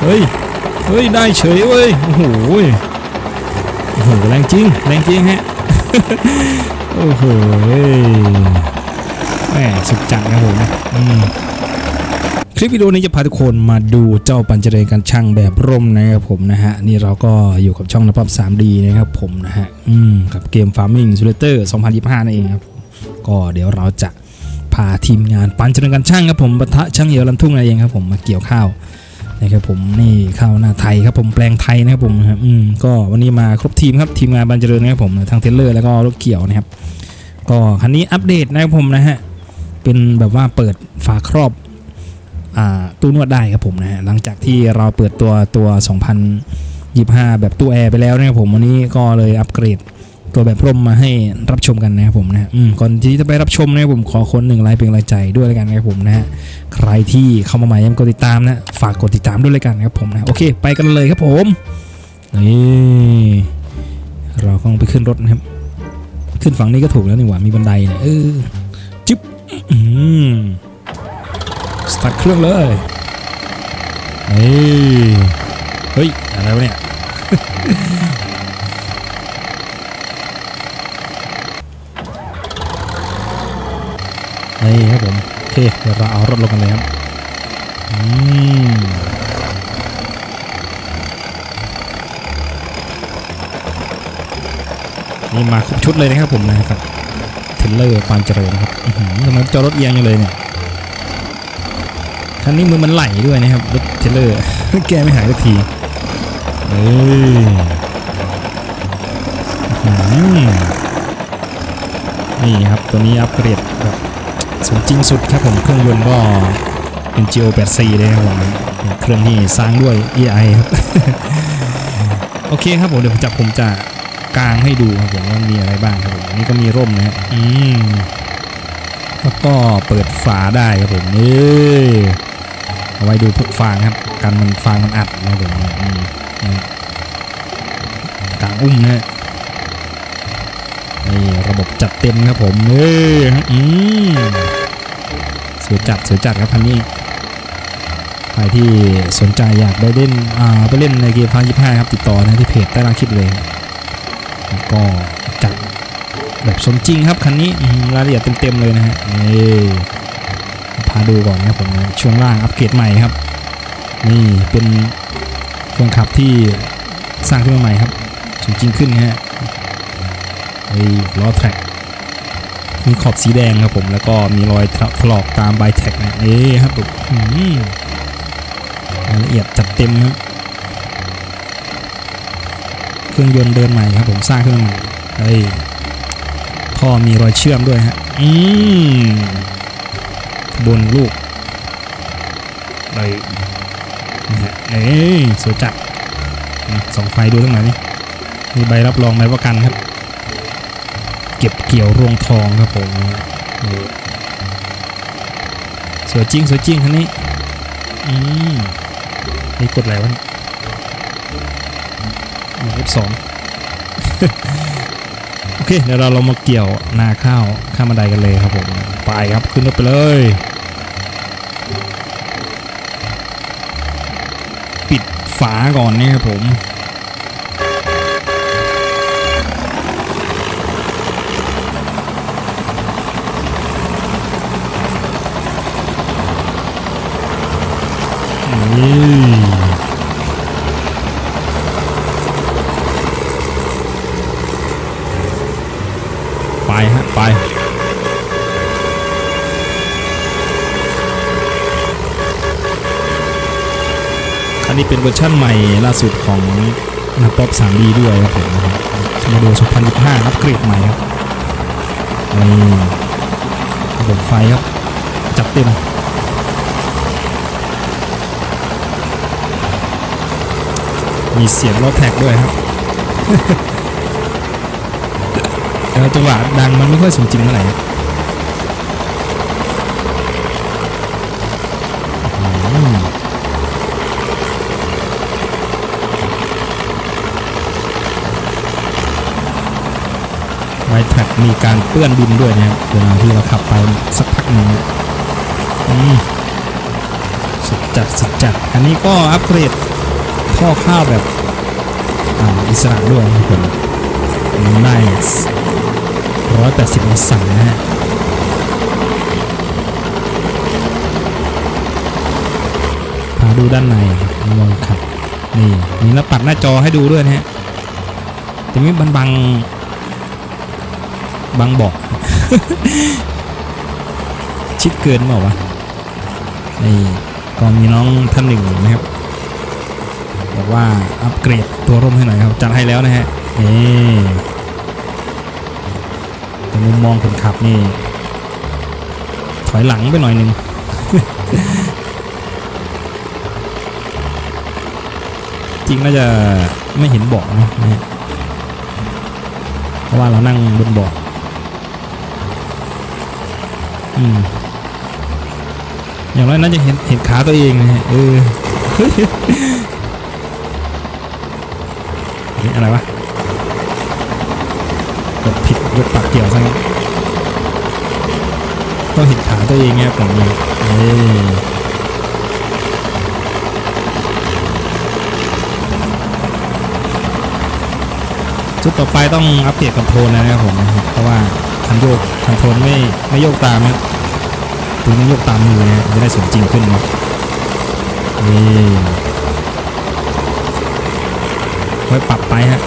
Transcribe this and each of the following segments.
เฮ้ย เฮ้ย ได้เฉยเว้ย โอ้โหโอ้โหแรงจริง แรงจริงฮะ โอ้โหแหมสุดจัดครับผมอืมคลิปวิดีโอนี้จะพาทุกคนมาดูเจ้าปัญจเรกันช่างแบบร่มนะครับผมนะฮะนี่เราก็อยู่กับช่องนภับ 3D นะครับผมนะฮะอืมกับเกม Farming Simulator 2025นั่นเองครับก็เดี๋ยวเราจะพาทีมงานปัญจเรกันช่างครับผมปะทะช่างเหยียวลำทุ่งนั่นเองครับผมมาเกี่ยวข้าว นะครับผมนี่ข้าวหน้าไทยครับผมแปลงไทยนะครับผมนะครับอืมก็วันนี้มาครบทีมครับทีมงานบันเจริญนะครับผมทั้งเทรลเลอร์แล้วก็รถเกี่ยวนะครับ ก็คันนี้อัปเดตนะครับผมนะฮะเป็นแบบว่าเปิดฝาครอบอ่าตู้นวดได้ครับผมนะฮะหลังจากที่เราเปิดตัวตัว 2025 แบบตู้แอร์ไปแล้วนะครับผมวันนี้ก็เลยอัปเกรด ตัวแบบร่มมาให้รับชมกันนะครับผมนะมก่อนที่จะไปรับชมนะครับผมขอคนหนึ่งไลค์เป็นกำลังใจด้วยแล้วกันนะครับผมนะฮะใครที่เข้ามาใหม่ยังกดติดตามนะฝากกดติดตามด้วยเลยกันนะครับผมนะโอเค ไปกันเลยครับผมนี่เราก็ต้องไปขึ้นรถนะครับ ขึ้นฝั่งนี้ก็ถูกแล้วนี่หว่ามีบันไดเนี่ยเออจิ๊บอืมสตาร์ทเครื่องเลยเฮ้ยเฮ้ยอะไรวะเนี่ย นี่ครับผมโอเคเดี๋ยวเราเอารถลงกันเลยครับอืมนี่มาครบชุดเลยนะครับผมนะครับเทเลอร์ปานเจริญครับทำไมจอรถเอียงอย่างเลยเนี่ยคันนี้มือมันไหลด้วยนะครับรถเทเลอร์แกไม่หายสักทีเอ้ยอื้อหือนี่ครับตัวนี้อัปเกรดแบบ สมจริงสุดครับผมเครื่องยนต์ก็เป็น Geo 8 c เลยครับผมเครื่องที่สร้างด้วย AI ครับ โอเคครับผมเดี๋ยวผมจะผมจะกางให้ดูครับผมว่ามีอะไรบ้างครับผมอันนี่ก็มีร่มนะฮะอืมแล้วก็เปิดฝาได้ครับผมนี่เอาไว้ดูพวกฟางครับกันมันฟางมันอัดนะครับผมอืมนี่กางอุ้มนะฮะนี่ระบบจัดเต็มครับผมเอ้ยอืม สวยจัดสวยจัดครับพันนี้ใครที่สนใจอยากไปเล่นไปเล่นในเกมพายี่ห้าครับติดต่อนะที่เพจใต้ล่างคลิปเลยก็จัดแบบสมจริงครับคันนี้รายละเอียดเต็มๆเลยนะฮะนี่พาดูก่อนนะผมนะช่วงล่างอัปเกรดใหม่ครับ นี่เป็นเครื่องขับที่สร้างขึ้นมาใหม่ครับสมจริงขึ้นนะฮะไอ้ล้อแทร็ก มีขอบสีแดงครับผมแล้วก็มีรอยถลอกตามใบแท็กนะนี่ครับผมอืมรายละเอียดจัดเต็มครับเครื่องยนต์เดินใหม่ครับผมสร้างขึ้นมาใหม่เฮ้ยท่อมีรอยเชื่อมด้วยฮะอืมบนลูกเลยนะฮะเอ้ยสวยจัดอืมส่องไฟดูตรงไหนนี่มีใบรับรองใบประกันครับเก็บเกี่ยวรวงทองครับผมสวยจริงสวยจริงคันนี้อืมนี่กดอะไรวะนี่ยเอฟสองโอเคเดี๋ยวเราเรามาเกี่ยวนาข้าวข้ามบันไดกันเลยครับผมไปครับขึ้นรถไปเลย ปิดฝาก่อนนี่ครับผม ไปฮะ ไปอันนี้เป็นเวอร์ชั่นใหม่ล่าสุดของนับป๊อป 3D ด้วยครับผมนะครับมเดล2025อัปเกรดใหม่ครับนี่ระบบไฟครับ จัดเต็ม มีเสียงรถแท็กด้วยครับแล้วจังหวะดังมันไม่ค่อยสมจริงเท่าไหร่ไวแท็กมีการเปื้อนดินด้วยนะครับเวลาที่เราขับไปสักพักหนึ่งอืมสุดจัดสุดจัด อันนี้ก็อัปเกรด ท่อข้าวแบบอ,อิสระด้วยครับผมได้ร้อยแปดสิบองศานะฮะพาดูด้านในลองขับ นี่มีแล้วปัดหน้าจอให้ดูด้วยนะฮะแต่ไม่บันบังบังบอก ชิดเกินเปล่าวะนี่ก็มีน้องท่านหนึ่งนะครับ บอกว่าอัปเกรดตัวร่มให้หน่อยครับ จัดให้แล้วนะฮะนี่แต่มุมมองคนขับนี่ ถอยหลังไปหน่อยหนึ่งจริงน่าจะไม่เห็นเบาะนะนะฮะเพราะว่าเรานั่งบนเบาะอืมอย่างน้อยน่าจะเห็นเห็นขาตัวเองนะฮะเออ นี่อะไรวะกดผิดยกปากเกี่ยวซะงั้นต้องเห็นขาตัวเองเนี่ยผมเลยเอ้ยจุดต่อไปต้องอัปเดตคอนโทรลนะครับผมนะครับเพราะว่าคันโยกคอนโทรลไม่ไม่โยกตามนะตัวนี้โยกตามมือนะจะได้สมจริงขึ้นนะนี่ค่ อยปรับไปฮะ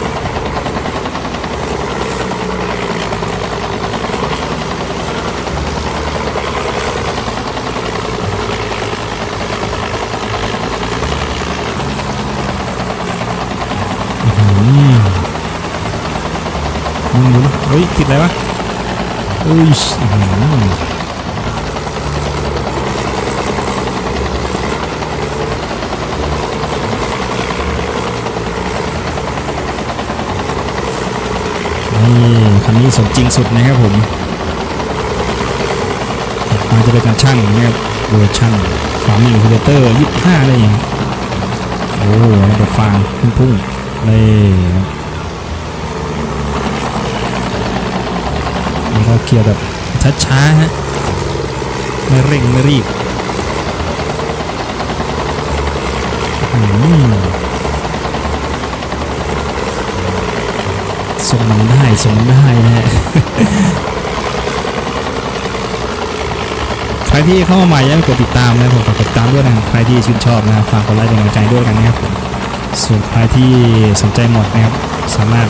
อืมหมุนหมุนเฮ้ย ติดอะไรวะอุ้ยอื้อหือนี่คันนี้ สมจริงสุดนะครับผมมาจะเป็นการช่างนะครับเวอร์ชั่นฟาร์มิงคูเลเตอร์ยี่ห้าอะไรอย่างเงี้ยโอ้ระบบฟางพุ่งพุ่งๆเลยครับนี่ก็เคลียร์แบบช้าๆฮะไม่เร่งไม่รีบอืม ส่งมันได้ส่งมันได้นะฮะใครที่เข้ามาใหม่ยังกดติดตามนะผมฝากดติดตามด้วยนะใครที่ชื่นชอบนะครับฝากกดไลค์เป็นกำลังใจด้วยกันนะครับส่วนใครที่สนใจหมดนะครับสามารถ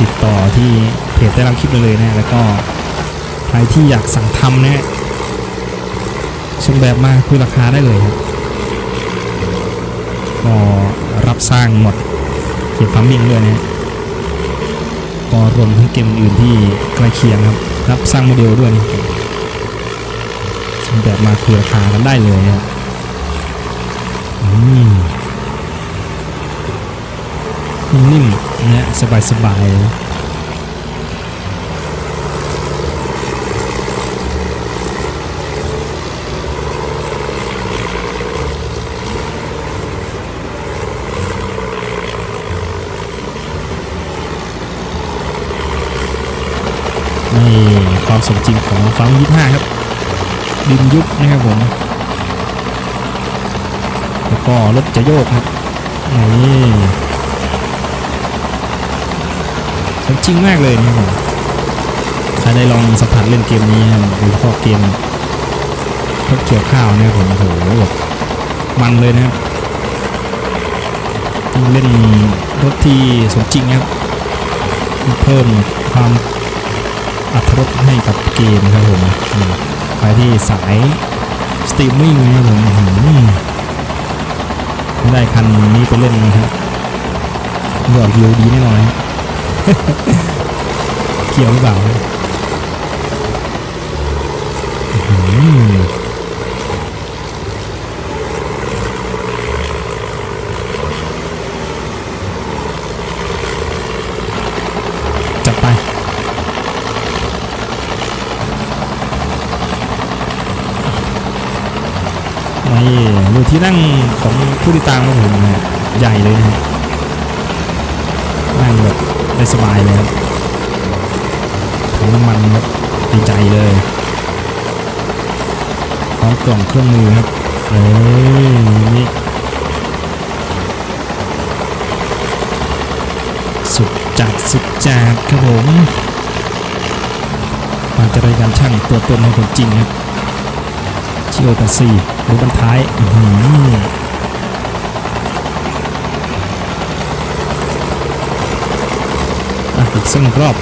ติดต่อที่เพจได้รับคลิปเลยนะแล้วก็ใครที่อยากสั่งทำนะส่งแบบมาคุยราคาได้เลยครับก็รับสร้างหมดเกมฟาร์มมิ่งด้วยนะ ก็รวมทั้งเกมอื่นที่ใกล้เคียงครับรับสร้างโมเดลด้วยนี่แบบมาคุยราคากันได้เลยครับอืมนิ่มๆนะสบายๆ นี่ความสมจริงของฟังยี่ห้าครับ ดินยุบนะครับผม แล้วก็รถจะโยกครับนี่สมจริงมากเลยนะครับผมใครได้ลองสัมผัสเล่นเกมนี้ครับโดยเฉพาะเกมรถเกี่ยวข้าวนะครับผมโอ้โหแบบมันเลยนะครับเล่นรถที่สมจริงนะครับ เพิ่มความ อัตรสให้กับเกมครับผมอืมใครที่สายสตรีมมิ่งนะครับผมได้คันนี้ไปเล่นนะครับยอดวิวดีแน่นอนเกี่ยวหรือเปล่าอื้อหือจัดไป นี่ดู ที่นั่งของผู้ติดตามของผมนะฮะใหญ่เลยนะฮะนั่งแบบได้สบายเลยครับถังน้ำมันครับดีใจเลยพร้อมกล่องเครื่องมือครับเอ้ยนี่สุดจัดสุดจัดครับผมมาจะรายการช่างตัวตนของคนจริงครับ ชิโอตาซีรูบันท้ายหืออีกสักรอบ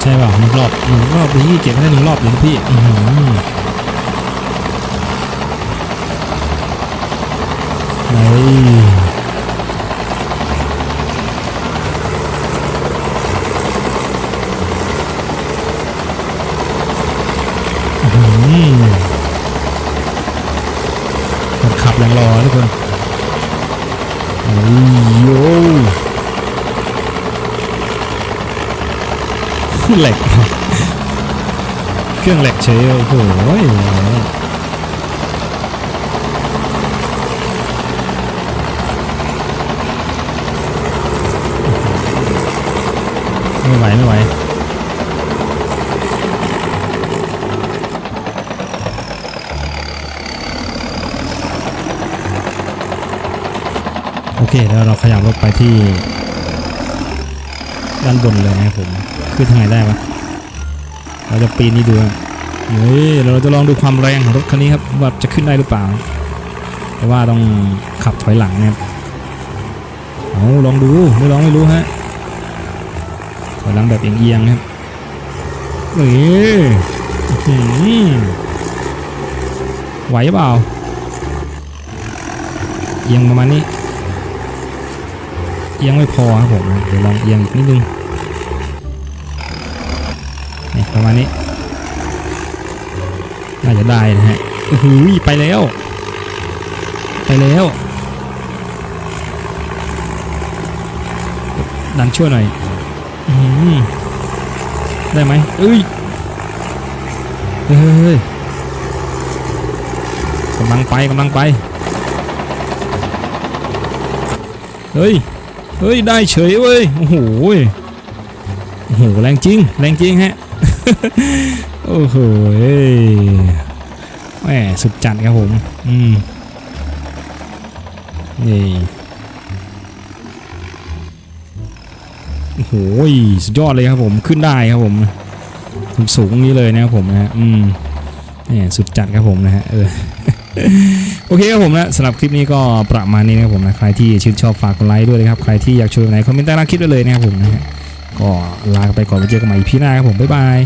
ใช่เปล่าหนึ่งรอบหนึ่งรอบพี่เก็บให้ได้หนึ่งรอบเลยนะพี่อื้อหือเฮ้ยอื้อหือคนขับยังรอทุกคนโอ้ยโย แหลก เครื่องแหลกเฉยโอ้โหไม่ไหวไม่ไหวโอเคแล้วเราขยับรถไปที่ ด้านบนเลยนะครับผมขึ้นทางไหนได้ปะเราจะปีนนี่ดูนะเฮ้ยเราจะลองดูความแรงของรถคันนี้ครับว่าจะขึ้นได้หรือเปล่า แต่ว่าต้องขับถอยหลังนะครับเอาลองดูไม่ลองไม่รู้ฮะถอยหลังแบบเอียงๆครับเฮ้ยอื้อหือไหวเปล่าเอียงประมาณนี้ เอียงไม่พอครับผมเดี๋ยวลองเอียงอีกนิดนึงนี่ประมาณนี้น่าจะได้นะฮะโอ้โหไปแล้ว ไปแล้ว ดันช่วยหน่อยอืได้ไหมเอ้ยเฮ้ยเฮ้ยเฮ้ยกำลังไปกำลังไป เฮ้ย เฮ้ย ได้เฉยเว้ย โอ้โหโอ้โห แรงจริง แรงจริงฮะ โอ้โหแหมสุดจัดครับผม อืม นี่โอ้โหสุดยอดเลยครับผม ขึ้นได้ครับผมสูงสูงนี้เลยนะครับผมนะฮะ อืมนี่สุดจัดครับผมนะฮะ เออ โอเคครับผมนะสำหรับคลิปนี้ก็ประมาณนี้นะครับผมนะใครที่ชื่นชอบฝากกดไลค์ด้วยนะครับใครที่อยากชวนไหนคอมเมนต์ใต้ล่างคลิปได้เลยนะครับผมนะฮะก็ลาไปก่อนไปเจอกันใหม่อีพีหน้าครับผมบ๊ายบาย